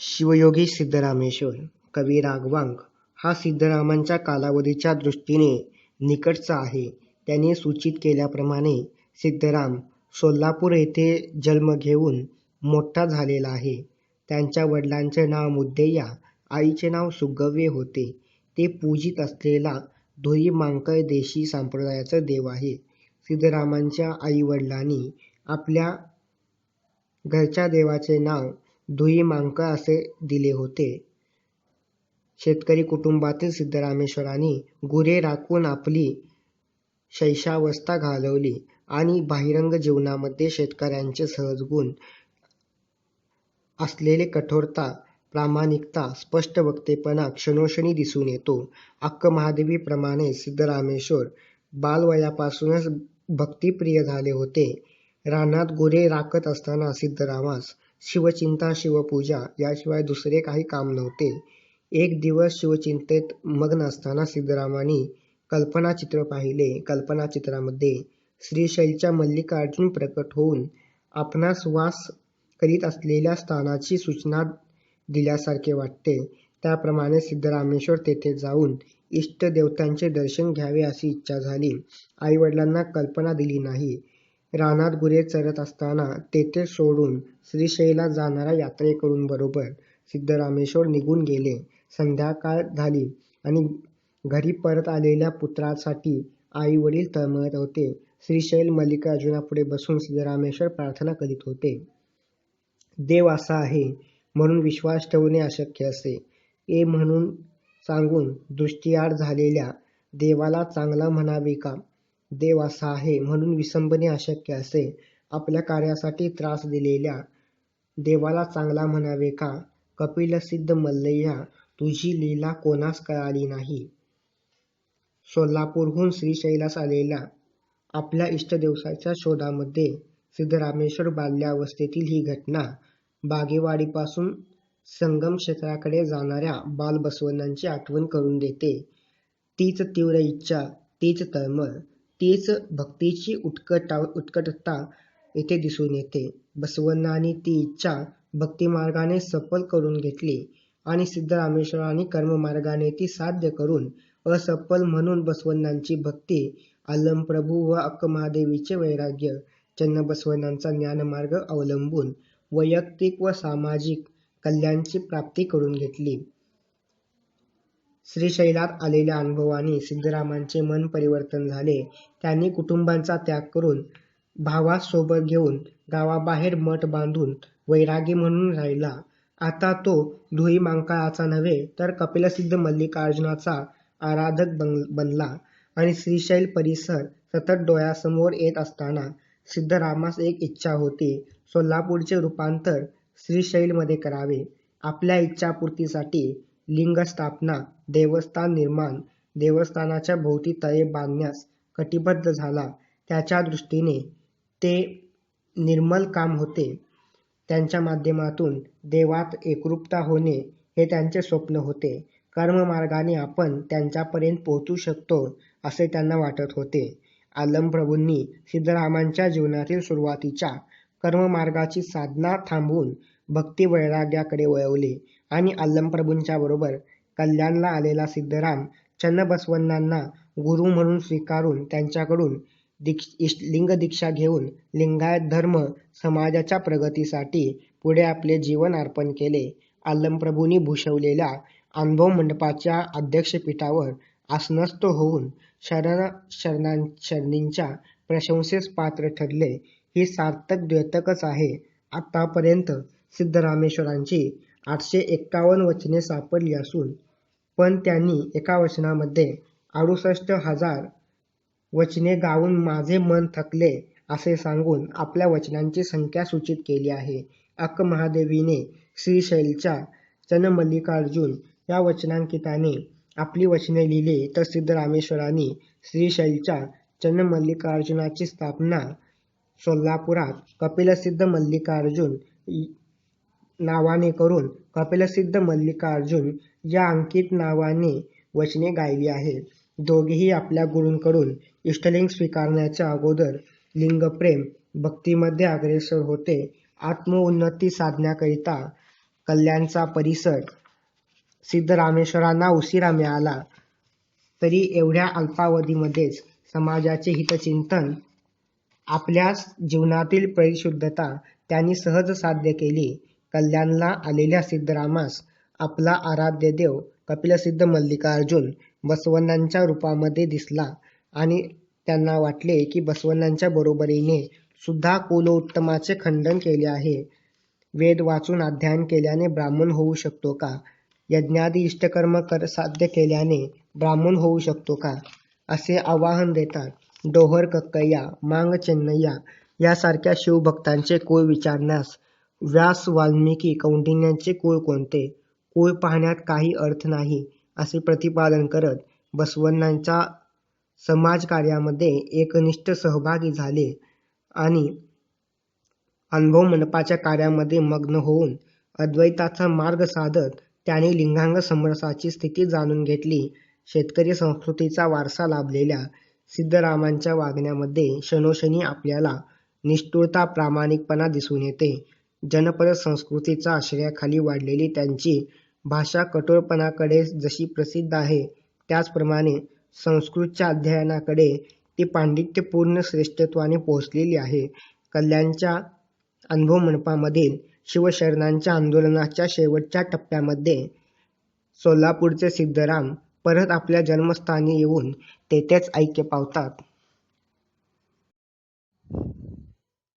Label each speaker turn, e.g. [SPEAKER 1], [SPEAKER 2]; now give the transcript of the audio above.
[SPEAKER 1] शिवयोगी सिद्धरामेश्वर कवी राघवांक हा सिद्धरामांच्या कालावधीच्या दृष्टीने निकटचा आहे. त्याने सूचित केल्याप्रमाणे सिद्धराम सोलापूर येथे जन्म घेऊन मोठा झालेला आहे. त्यांच्या वडिलांचे नाव मुद्दैया, आईचे नाव सुगव्य होते. ते पूजित असलेला धुई मांकळ देशी संप्रदायाचा देव आहे. सिद्धरामांच्या आई-वडिलांनी आपल्या घरच्या देवाचे नाव धुई असे दिले होते. शेतकरी कुटुंबातील सिद्धरामेश्वरांनी गुरे राखून आपली शैशावस्था घालवली आणि बाहिरंग जीवनामध्ये शेतकऱ्यांचे सहज गुण असलेले कठोरता, प्रामाणिकता, स्पष्ट वक्तेपणा क्षणोक्षणी दिसून येतो. अक्क महादेवीप्रमाणे सिद्धरामेश्वर बालवयापासूनच भक्तिप्रिय झाले होते. रानात गुरे राखत असताना सिद्धरामास शिवचिंता, शिवपूजा याशिवाय दुसरे काही काम नव्हते. एक दिवस शिवचिंतेत मग्न असताना सिद्धरामांनी कल्पनाचित्र पाहिले. कल्पनाचित्रामध्ये श्रीशैलच्या मल्लिकार्जुन प्रकट होऊन आपणास वास करीत असलेल्या स्थानाची सूचना दिल्यासारखे वाटते त्याप्रमाणे सिद्धरामेश्वर तेथे जाऊन इष्टदेवतांचे दर्शन घ्यावे अशी इच्छा झाली. आई-वडिलांना कल्पना दिली नाही. रानात गुरे चरत असताना तेथे सोडून श्रीशैला जाणाऱ्या यात्रेकरूंबरोबर सिद्धरामेश्वर निघून गेले. संध्याकाळ झाली आणि घरी परत आलेल्या पुत्रासाठी आई-वडील तळमळत होते. श्रीशैल मल्लिकार्जुनापुढे बसून सिद्धरामेश्वर प्रार्थना करीत होते. देव असा आहे म्हणून विश्वास ठेवणे अशक्य असे. ए म्हणून सांगून दृष्टीआड झालेल्या देवाला चांगला म्हणावे का? देव असा आहे म्हणून विसंबणे अशक्य असे. आपल्या कार्यासाठी त्रास दिलेल्या देवाला चांगला म्हणावे का? कपिलसिद्ध मल्लय्या तुझी लीला कोणास कळाली नाही? सोलापूरहून श्रीशैलास आलेल्या आपल्या इष्टदेवसाच्या शोधामध्ये सिद्धरामेश्वर बाल्यावस्थेतील ही घटना बागेवाडीपासून संगम क्षेत्राकडे जाणाऱ्या बालबसवांची आठवण करून देते. तीच तीव्र इच्छा, तीच तळमळ, तीच भक्तीची उत्कटा उत्कटता येथे दिसून येते. बसवांनी ती इच्छा भक्तिमार्गाने सफल करून घेतली आणि सिद्धरामेश्वरांनी कर्ममार्गाने ती साध्य करून असफल म्हणून बसवांची भक्ती, अलमप्रभू व अक्कमहादेवीचे वैराग्य, चन्नबसवांचा ज्ञानमार्ग अवलंबून वैयक्तिक व सामाजिक कल्याणची प्राप्ती करून घेतली. श्रीशैलात आलेल्या अनुभवाने सिद्धरामांचे मन परिवर्तन झाले. त्यांनी कुटुंबांचा त्याग करून भावास सोबत घेऊन गावाबाहेर मठ बांधून वैरागी म्हणून राहिला. आता तो धुई मांकाळाचा नव्हे तर कपिलसिद्ध मल्लिकार्जुनाचा आराधक बनला आणि श्रीशैल परिसर सतत डोळ्यासमोर येत असताना सिद्धरामास एक इच्छा होती. सोलापूरचे रूपांतर श्रीशैलमध्ये करावे. आपल्या इच्छापूर्तीसाठी लिंगस्थापना, देवस्थान निर्माण, देवस्थानाच्या भोवती तळे बांधण्यास कटिबद्ध झाला. त्याच्या दृष्टीने ते निर्मल काम होते. त्यांच्या माध्यमातून देवात एकरूपता होणे हे त्यांचे स्वप्न होते. कर्ममार्गाने आपण त्यांच्यापर्यंत पोहोचू शकतो असे त्यांना वाटत होते. अलमप्रभूंनी सिद्धरामांच्या जीवनातील सुरुवातीच्या कर्ममार्गाची साधना थांबवून भक्ती-वैराग्याकडे वळवले आणि अलमप्रभूंच्याबरोबर कल्याणला आलेला सिद्धराम चन्नबसवांना गुरू म्हणून स्वीकारून त्यांच्याकडून लिंगदीक्षा घेऊन लिंगायत धर्म समाजाच्या प्रगतीसाठी पुढे आपले जीवन अर्पण केले. आलमप्रभूंनी भूषवलेल्या अनुभव मंडपाच्या अध्यक्षपीठावर आसनस्थ होऊन शरण शरणींच्या प्रशंसेस पात्र ठरले. ही सार्थक द्योतकच आहे. आतापर्यंत सिद्धरामेश्वरांची आठशे एक्कावन्न वचने सापडली असून पण त्यांनी एका वचनामध्ये अडुसष्ट हजार वचने गाऊन माझे मन थकले असे सांगून आपल्या वचनांची संख्या सूचित केली आहे. अक्क महादेवीने श्रीशैलच्या चनमल्लिकार्जुन या वचनांकिताने आपली वचने लिहिली तर सिद्धरामेश्वरांनी श्रीशैलच्या चन्नमल्लिकार्जुनाची स्थापना सोलापुरात कपिलसिद्ध मल्लिकार्जुन नावाने करून कपिलसिद्ध मल्लिकार्जुन या अंकित नावाने वचने गायली आहेत. दोघेही आपल्या गुरूंकडून इष्टलिंग स्वीकारण्याच्या अगोदर लिंगप्रेम, भक्तीमध्ये अग्रेसर होते. आत्मोन्नती साधण्याकरिता कल्याणचा परिसर सिद्धरामेश्वरांना उशिरा मिळाला तरी एवढ्या अल्पावधीमध्येच समाजाचे हितचिंतन आपल्या जीवनातील परिशुद्धता त्यांनी सहज साध्य केली कल्याणला आलेल्या सिद्धरामास आपला आराध्य देव कपिलसिद्ध मल्लिकार्जुन बसवण्णांच्या रूपामध्ये दिसला आणि त्यांना वाटले की बसवण्णांच्या बरोबरीने सुद्धा कुलोत्तमाचे खंडन केले आहे. वेद वाचून अध्ययन केल्याने ब्राह्मण होऊ शकतो का? यज्ञादी इष्टकर्म कर साध्य केल्याने ब्राह्मण होऊ शकतो का? असे आवाहन देतात डोहर कक्कय्या मांग चेन्नय्या यासारख्या शिवभक्तांचे कुळ विचारण्यास व्यास वाल्मिकी कौंडिन्यांचे कुळ कोणते? कुळ पाहण्यात काही अर्थ नाही असे प्रतिपादन करत बसवण्णांच्या समाजकार्यामध्ये एकनिष्ठ सहभागी झाले आणि अनुभव मंडपाच्या कार्यामध्ये मग्न होऊन अद्वैताचा मार्ग साधत त्यांनी लिंगांग समरसाची स्थिती जाणून घेतली. शेतकरी संस्कृतीचा वारसा लाभलेल्या सिद्धरामांच्या वागण्यामध्ये क्षणोक्षणी आपल्याला निष्ठुरता प्रामाणिकपणा दिसून येते. जनपद संस्कृतीचा आश्रयाखाली वाढलेली त्यांची भाषा कठोरपणाकडे जशी प्रसिद्ध आहे त्याचप्रमाणे संस्कृतच्या अध्ययनाकडे ती पांडित्यपूर्ण श्रेष्ठत्वाने पोहोचलेली आहे. कल्याणच्या अनुभव मंडपामधील शिवशरणांच्या आंदोलनाच्या शेवटच्या टप्प्यामध्ये सोलापूरचे सिद्धराम परत आपल्या जन्मस्थानी येऊन तेथेच ऐक्य पावतात.